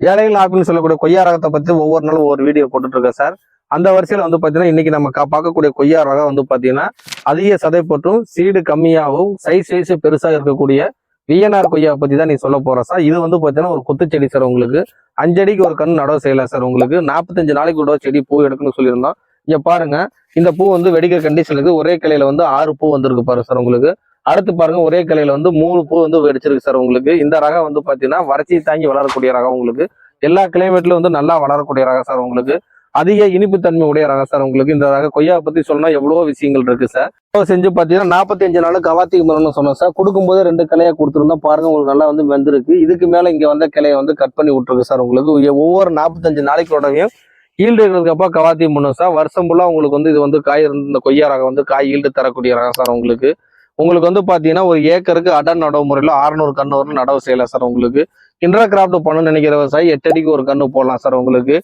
ஏழைகள் ஆப்பிள்னு சொல்லக்கூடிய கொய்யா ரகத்தை பத்தி ஒவ்வொரு நாளும் ஒவ்வொரு வீடியோ போட்டுட்டு இருக்கேன் சார். அந்த வரிசையில வந்து பாத்தீங்கன்னா இன்னைக்கு நம்ம கா- பார்க்கக்கூடிய கொய்யா ரகம் வந்து பாத்தீங்கன்னா அதிக சதை போட்டும் சீடு கம்மியாகவும் சைஸ் சைஸ் பெருசா இருக்கக்கூடிய விஎன்ஆர் கொய்யா பத்தி தான் நீ சொல்ல போற சார். இது வந்து பாத்தீங்கன்னா ஒரு குத்து செடி சார் உங்களுக்கு. அஞ்சடிக்கு ஒரு கன்று நடவு செய்யலாம் சார் உங்களுக்கு. நாற்பத்தஞ்சு நாளைக்கு கூட செடி பூ எடுக்கணும்னு சொல்லியிருந்தோம். இங்க பாருங்க இந்த பூ வந்து வெடிக்கிற கண்டிஷன் இருக்கு ஒரே கிளையில வந்து ஆறு பூ வந்திருக்கு பாருங்க சார் உங்களுக்கு. அடுத்து பாருங்க ஒரே கிளையில வந்து மூணு பூ வந்து வெடிச்சிருக்கு சார் உங்களுக்கு. இந்த ரகம் வந்து பாத்தீங்கன்னா வறட்சி தாங்கி வளரக்கூடிய ரகம் உங்களுக்கு. எல்லா கிளைமேட்ல வந்து நல்லா வளரக்கூடிய ரகம் சார் உங்களுக்கு. அதிக இனிப்பு தன்மை உடைய ரகம் சார் உங்களுக்கு. இந்த ரக கொய்யா பத்தி சொன்னா எவ்வளவோ விஷயங்கள் இருக்கு சார். இப்போ செஞ்சு பாத்தீங்கன்னா நாற்பத்தஞ்சு நாள் கவாத்தி மரம்னு சொன்னோம் சார். கொடுக்கும்போது ரெண்டு கிளையா கொடுத்துருந்தோம். பாருங்க உங்களுக்கு நல்லா வந்து வெந்திருக்கு. இதுக்கு மேல இங்க வந்த கிளையை வந்து கட் பண்ணி விட்டுருக்கு சார் உங்களுக்கு. ஒவ்வொரு நாற்பத்தஞ்சு நாளைக்கோடவையும் ஈல்டு இருக்கிறதுக்கப்பா கவாத்தி பண்ணும் சார். வருஷம் ஃபுல்லாக உங்களுக்கு வந்து இது வந்து காய் இருந்த இந்த கொய்யா ரகம் வந்து காய் ஈல்டு தரக்கூடிய ரகம் சார் உங்களுக்கு. உங்களுக்கு வந்து பாத்தீங்கன்னா ஒரு ஏக்கருக்கு அடன் நடவு முறையில் அறுநூறு கன்று வரலும் நடவு செய்யலாம் சார் உங்களுக்கு. இன்டர் கிராஃப்ட் பண்ணணும்னு நினைக்கிற விவசாயி எட்டு அடிக்கு ஒரு கன்று போடலாம் சார் உங்களுக்கு.